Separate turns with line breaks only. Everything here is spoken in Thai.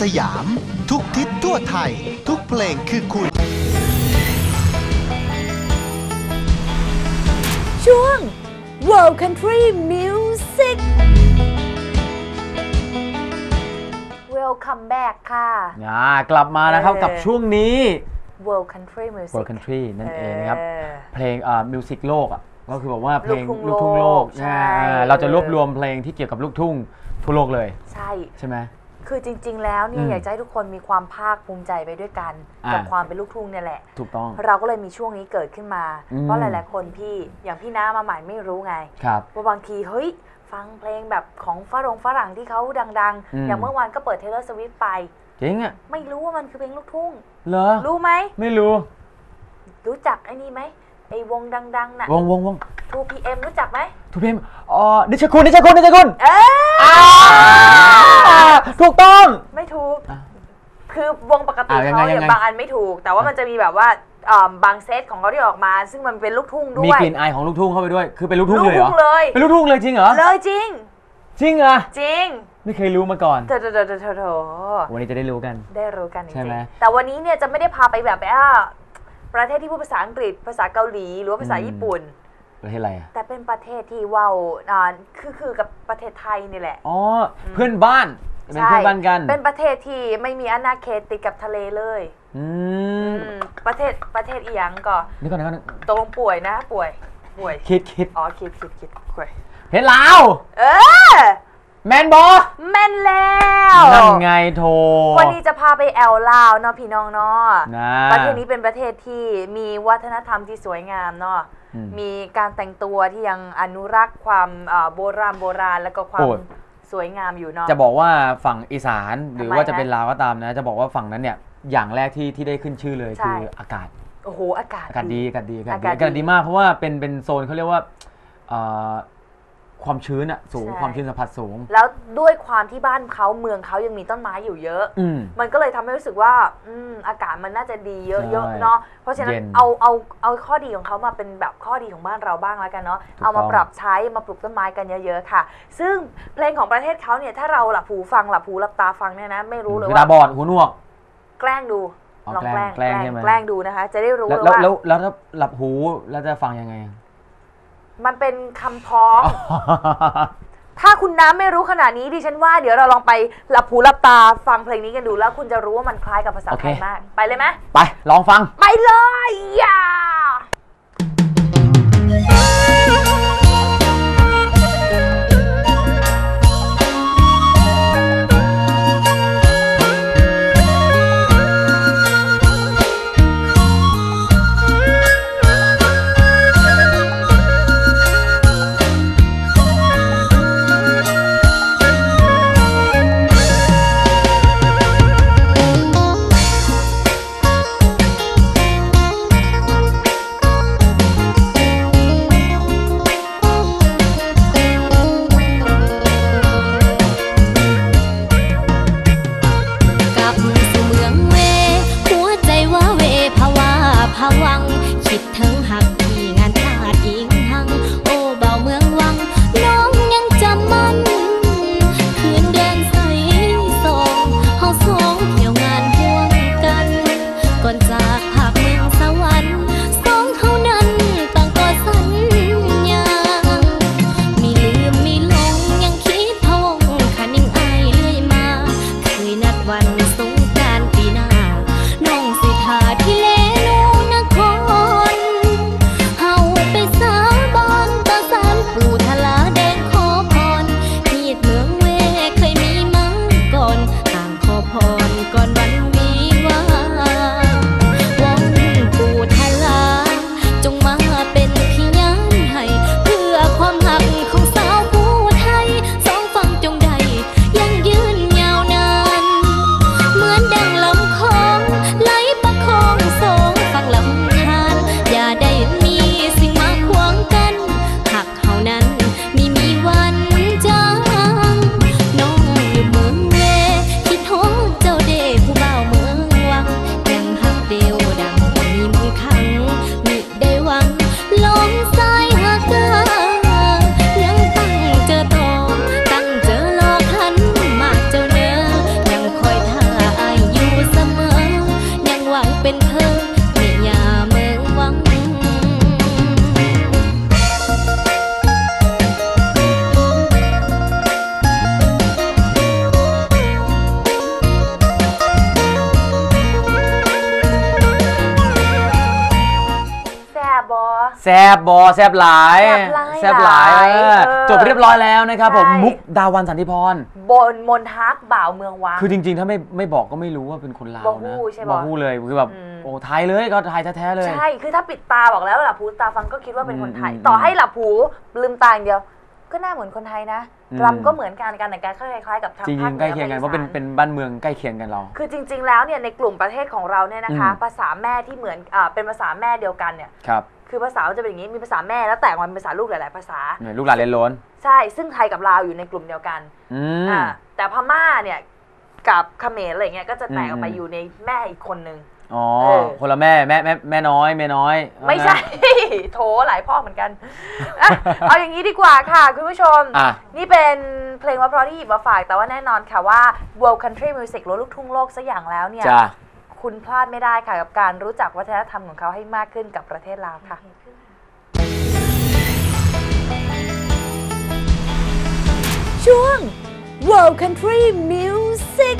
สยาม ทุกทิศทั่วไทย ทุกเพลงคือคุณ
ช่วง World Country Music Welcome back ค่ะ
อ่ากลับมานะครับ
เออ
กับช่วงนี้
World Country Music
World Country นั่นเองนะครับ
เออ
เพลงอ่ามิวสิกโลกอะก็คือแบบว่าเพลง
ลู
ลู
ก
ก
ทุ่
ทุ่
ง
ง
โล
โล
ก
ก
ใช่
อ่าเราจะรวบรวมเพลงที่เกี่ยวกับลูกทุ่งทั่วโลกเลย
ใช่
ใช่ไหม
คือจริง ๆ แล้วเนี่ย
อืม
อยากจะให้ทุกคนมีความภาคภูมิใจไปด้วยกัน
อ่ากั
กับความเป็นลูกทุ่งเนี่ยแหละ
ถูกต้อง
เราก็เลยมีช่วงนี้เกิดขึ้นมา
อืม
เพราะหลาย ๆ คนพี่อย่างพี่น้ามาใหม่ไม่รู้ไง
ครับ
ว่าบางทีเฮ้ย ฟังเพลงแบบของฝรั่งฝรั่งที่เขาดัง
อืม
ๆอย่างเมื่อวานก็เปิดเทเลอร์สวิฟไป
จริงอะ
ไม่รู้ว่ามันคือเพลงลูกทุ่ง
เหรอ
รู้ไหม
ไม่รู้
รู้จักไอ้นี่ไหมไอ้วงดัง ๆ น่ะ
วงวงวง
2PM รู้จักไหม
ทุกเพลงอ๋อนิชคุณนิชคุณนิชคุณ
เอ้ย
ถูกต้อง
ไม่ถูก
อะ
คือวงปกติ
อะยังไง
เขาเนี่
ยั
ย
งไง
บางอันไม่ถูก แต่ว่ามันจะมีแบบว่าเอิ่มบางเซตของเขาที่ออกมา ซึ่งมันเป็นลูกทุ่งด้
มี
วย
กลิ่นอายของลูกทุ่งเข้าไปด้วย คือเป็นลูกทุ่ง
ลูก
เลยเหร
ทุ่
อง
เลย
เป็นลูกทุ่งเลยจริงเหรอ
เลยจริง
จริงเหรอ
จริง
ไม่เคยรู้มาก่อน
เถอะเถอะเถอะเถอะเถอะ
วันนี้จะได้รู้กัน
ได้รู้กันจ
ใช่
ริง
ไหม
ๆแต่วันนี้เนี่ยจะไม่ได้พาไปแบบว่าประเทศที่พูดภาษาอังกฤษภาษาเกาหลีหรือว่าภาษา
อืม
ญี่ปุ่น
ประเทศอะไรอะ
แต่เป็นประเทศที่เว้าอ่าคือคือกับประเทศไทยนี่แหละ
อ๋อเพื่อนบ้านเป็นเพื่อนบ้านกัน
เป็นประเทศที่ไม่มีอาณาเขตติดกับทะเลเลย
อืม
อืมประเทศประเทศอีหยังก็
นี่ก่อนนะก่อนนะ
ตกลงป่วยนะป่วย ป่วย
คิดคิด
อ๋อคิดคิดคิดป่วย
เพชรลาว
เออ
แมนบอ
แม่นแล้ว
นั่นไงโท
วันนี้จะพาไปแอลลาวเนาะพี่น้องเนาะ
นะ
ประเทศนี้เป็นประเทศที่มีวัฒนธรรมที่สวยงามเนาะ
อืม
มีการแต่งตัวที่ยังอนุรักษ์ความอ่าโบราณโบราณแล้วก็ความ
โอ้ย
สวยงามอยู่เนาะ
จะบอกว่าฝั่งอีสานหรือ
ทำไม
ว่าจะ
ฮะ
เป็นลาวก็ตามนะ จะบอกว่าฝั่งนั้นเนี่ยอย่างแรกที่ที่ได้ขึ้นชื่อเลย
ใช่
คืออากาศ
โอ้โหอากาศ
อากาศดีอากาศดีอากาศดี
อากาศดี
อากาศดีมากเพราะว่าเป็นเป็นโซนเขาเรียกว่าเอ่อ ความชื้นอะสูง
ใช่
ความชื้นสัมผัสสูง
แล้วด้วยความที่บ้านเขาเมืองเขายังมีต้นไม้อยู่เยอะ
อืม
มันก็เลยทำให้รู้สึกว่าอืมอากาศมันน่าจะดีเยอะ
ใช่
เยอะเนาะเพราะฉะนั้น
เย็น
เอาเอาเอาข้อดีของเขามาเป็นแบบข้อดีของบ้านเราบ้างแล้วกันเนาะ
ถูก
เอามา
ต้อง
ปรับใช้มาปลูกต้นไม้กันเยอะๆค่ะ ซึ่งเพลงของประเทศเขาเนี่ยถ้าเราหลับหูฟังหลับหูหลับตาฟังเนี่ยนะไม่รู้เลย
คือ
ว่า
ตาบอดหูหนวก
แกล้งดู
อ๋อ
ลองแกล้ง
แกล้งใช่ไหม
แกล้งดูนะคะ จะได้รู้
แล้ว
เลย
แล้ว
ว่า
แล้วแล้วถ้าหลับหูแล้วจะฟังยังไงอะ
มันเป็นคำพ้อง ถ้าคุณน้ำไม่รู้ขนาดนี้ดิฉันว่าเดี๋ยวเราลองไปหลับหูหลับตาฟังเพลงนี้กันดูแล้วคุณจะรู้ว่ามันคล้ายกับภาษาไทยมาก ไปเลยไหม
ไปลองฟัง
ไปเลยอย่า
แซบหลาย
แซ่บหลาย
แซบหลายเออ
เออ
จบเรียบร้อยแล้วนะครับผม
ใช่
มุกดาวันสันติพร
บนมนทักบ่าวเมืองวัง
คือจริง ๆ ถ้าไม่ไม่บอกก็ไม่รู้ว่าเป็นคนลาว
บ่
นะ
ฮู้ใช่ปะ
บ่ฮู้เลยคือแบบ
อืม
โอ้ไทยเลยก็ไทยแท้ๆเลย
ใช่คือถ้าปิดตาบอกแล้วหลับหูตาฟังก็คิดว่าเป็นคนไทย
อืม
ต่อให้หลับหูลืมตาอย่างเดียว ก็หน้าเหมือนคนไทยนะ
อืม
รำก็เหมือนกันการแต่งกายก็คล้ายๆกับทาง
จริ
ภาค
ง
เห
ๆ
นื
ใกล้
อ
เคียงกัน
ภ
เพราะเป็น
อีส
เป็นบ้านเมืองใกล้เคียงกันเรา
คือจริง ๆ แล้วเนี่ยในกลุ่มประเทศของเราเนี่ยนะคะ
อืม
ภาษาแม่ที่เหมือนอ่าเป็นภาษาแม่เดียวกันเนี่ย
ครับ
คือภาษามันจะเป็นอย่างนี้มีภาษาแม่แล้วแตกมาเป็นภาษาลูกหลาย ๆ ภาษา
เนี่ยลูกหลานเรียนล้น
ใช่ซึ่งไทยกับลาวอยู่ในกลุ่มเดียวกัน
อืม
อ่าแต่พม่าเนี่ยกับเขมรอะไรเงี้ยก็จะแตกออกไป
อืม
อยู่ในแม่อีกคนนึง
อ๋อ
เออ
คนละแม่แม่แม่แม่น้อยแม่น้อย
ไม่ใช่ โถหลายพ่อเหมือนกันอะเอาอย่างนี้ดีกว่าค่ะ คุณผู้ชม
อะ
นี่เป็นเพลงว่าเพราะที่หยิบมาฝาก แต่ว่าแน่นอนค่ะว่า World Country Music หรือลูกทุ่งโลกสักอย่างแล้วเนี่ย
จ้ะ
คุณพลาดไม่ได้ค่ะกับการรู้จักวัฒนธรรมของเขาให้มากขึ้นกับประเทศลาวค่ะ
ช่วง World Country Music